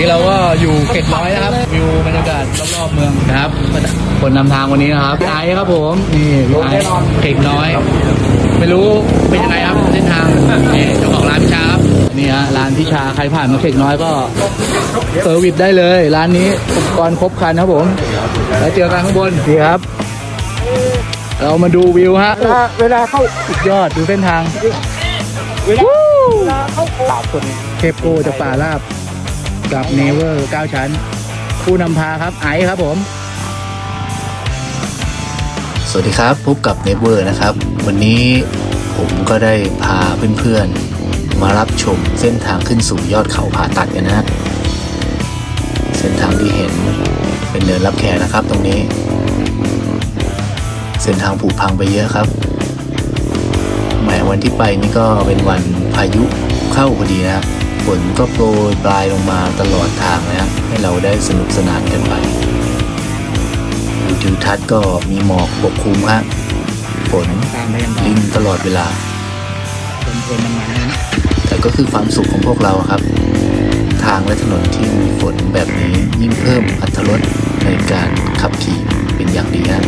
นี่เราก็อยู่เขตร้อยนะครับวิวบรรยากาศรอบๆเมืองนะครับคนนำทางวันนี้นะครับพี่ไอซ์ครับผมนี่พี่ไอซ์เขตน้อย ไม่รู้เป็นยังไงครับเส้นทางนี่เจ้าของร้านพิชาครับนี่ฮะร้านพิชาใครผ่านมาเขตน้อยก็เซอร์วิสได้เลย ร้านนี้อุปกรณ์ครบครันครับผมแล้วเจอกันข้างบนดีครับ เรามาดูวิวฮะเวลาเวลาเข้าสุดยอดดูเส้นทางเวลาเวลาเข้าป่าคนเทปโกจากป่าราบ กับเนเวอร์เก้าชั้น ผู้นำพาครับไอซ์ครับผม สวัสดีครับ พบกับเนเวอร์นะครับ วันนี้ผมก็ได้พาเพื่อนๆ มารับชมเส้นทางขึ้นสู่ยอดเขาผาตัดกันนะฮะเส้นทางที่เห็นเป็นเนินรับแขกนะครับตรงนี้ เส้นทางผุพังไปเยอะครับแหมวันที่ไปนี่ก็เป็นวันพายุเข้าพอดีนะครับ ฝนก็โปรยปลายลงมาตลอดทางนะฮะให้เราได้สนุกสนานกันไปดูทิวทัศน์ก็มีหมอกปกคลุมฮะฝนตามไปกันต่อลินตลอดเวลาคนคนมันมันๆนะแต่ก็คือความสุขของพวกเราครับ ทางและถนนที่มีฝนแบบนี้ยิ่งเพิ่มอัตรสในการขับขี่เป็นอย่างดีฮะ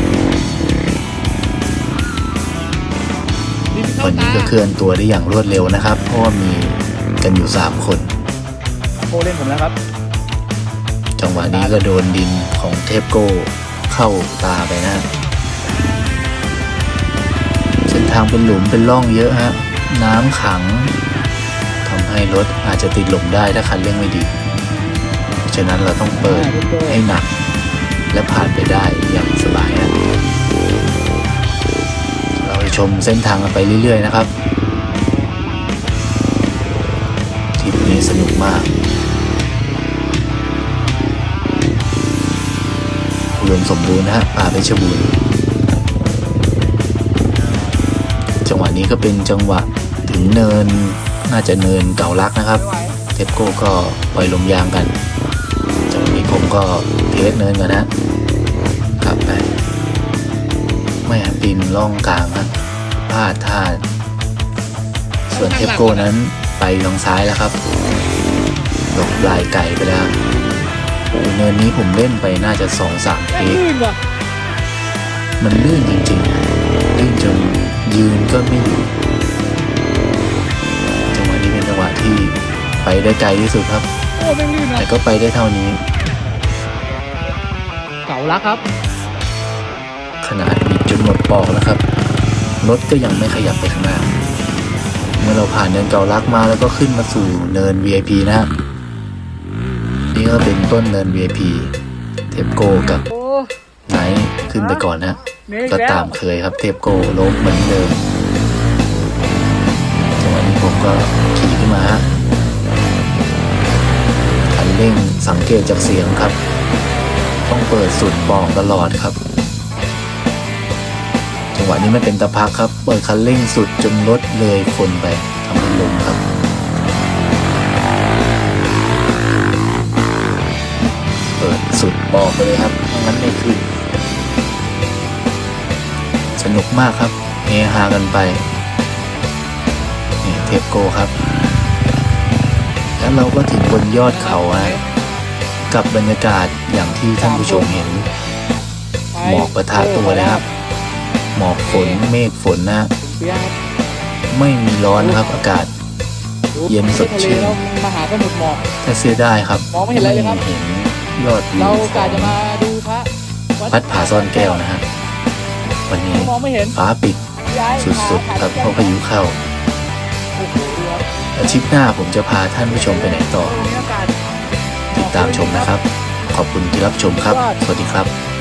วันนี้ก็เคลื่อนตัวได้อย่างรวดเร็วนะครับ เพราะว่ามี กันอยู่ 3 คนโคเล่นผมแล้วครับ จังหวะนี้ก็โดนดินของเทพโก้เข้าตาไปนะเส้นทางเป็นหลุมเป็นร่องเยอะฮะ น้ำขังทำให้รถอาจจะติดหลมได้ถ้าคันเร่งไม่ดีฉะนั้นเราต้องเปิดให้หนัก และผ่านไปได้อย่างสบายฮะเราจะชมเส้นทางกันไปเรื่อย ๆ นะครับ สนุกมากอุดมสมบูรณ์นะฮะป่าเพชรบูรณ์จังหวะนี้ก็เป็นจังหวะถึงเนินน่าจะเนินเก่ารักนะครับ เทปโก้ก็ปล่อยลมยางกันจังหวะนี้ผมก็เทสเนินกันนะขับไปไม่ปีนล่องกลางฮะพลาดท่าส่วนเทปโก้นั้น ไปทางซ้ายแล้วครับหลบลายไก่ไปแล้วโอ้เนินนี้ผมเล่นไปน่าจะสองสามเทคลื่นว่ะมันลื่นจริงๆนะลื่นจนยืนก็ไม่อยู่จังหวะนี้เป็นจังหวะที่ไปได้ไกลที่สุดครับโอ้แม่งลื่นแต่ว่ะก็ไปได้เท่านี้ เก่ารักครับ ขนาดบิดจนหมดปอกแล้วครับ รถก็ยังไม่ขยับไปข้างหน้า เมื่อเราผ่านเนินเกาลักมาแล้วก็ขึ้นมาสู่เนิน VIP นะฮะนี่ก็เป็นต้นเนิน VIP เทปโก้กับโอ้ไนท์ขึ้นไปก่อนนะเมฆก็แล้วตามเคยครับเทปโกล้มเหมือนเดิมจังหวะนี้ผมก็ขี่ขึ้นมาฮะคันเร่งสังเกตจากเสียงครับ ต้องเปิดสุดบอกตลอดครับ จังหวะนี้ไม่เป็นตะพักครับ เปิดคันเร่งสุดจนรถเลยคนไปทำให้ล้มครับเปิดสุดบอกไปเลยครับงั้นไม่ขึ้นสนุกมากครับเฮฮากันไปนี่เทปโกครับ แล้วเราก็ถึงบนยอดเขาฮะกับบรรยากาศอย่างที่ท่านผู้ชมเห็นหมอกประทะตัวเลยครับ หมอกฝนเมฆฝนนะเปียกไม่มีร้อนนะครับอากาศ เย็นสดชื่นทะเลแล้วมหาสมุทรหมอกแต่เสียดายครับมองไม่เห็นอะไรเลยครับเห็นยอดวิเราวขกะองจะมาดูพระวัดผาซ่อนแก้วนะฮะวันนี้มองไม่เห็นฟ้าปิดย้ายสุดๆครับเพราะพายุเข้าโอ้โหเรืออาทิตย์หน้าผมจะพาท่านผู้ชมไปไหนต่อตรงนี้อากาศติดตามชมนะครับ ขอบคุณที่รับชมครับ สวัสดีครับ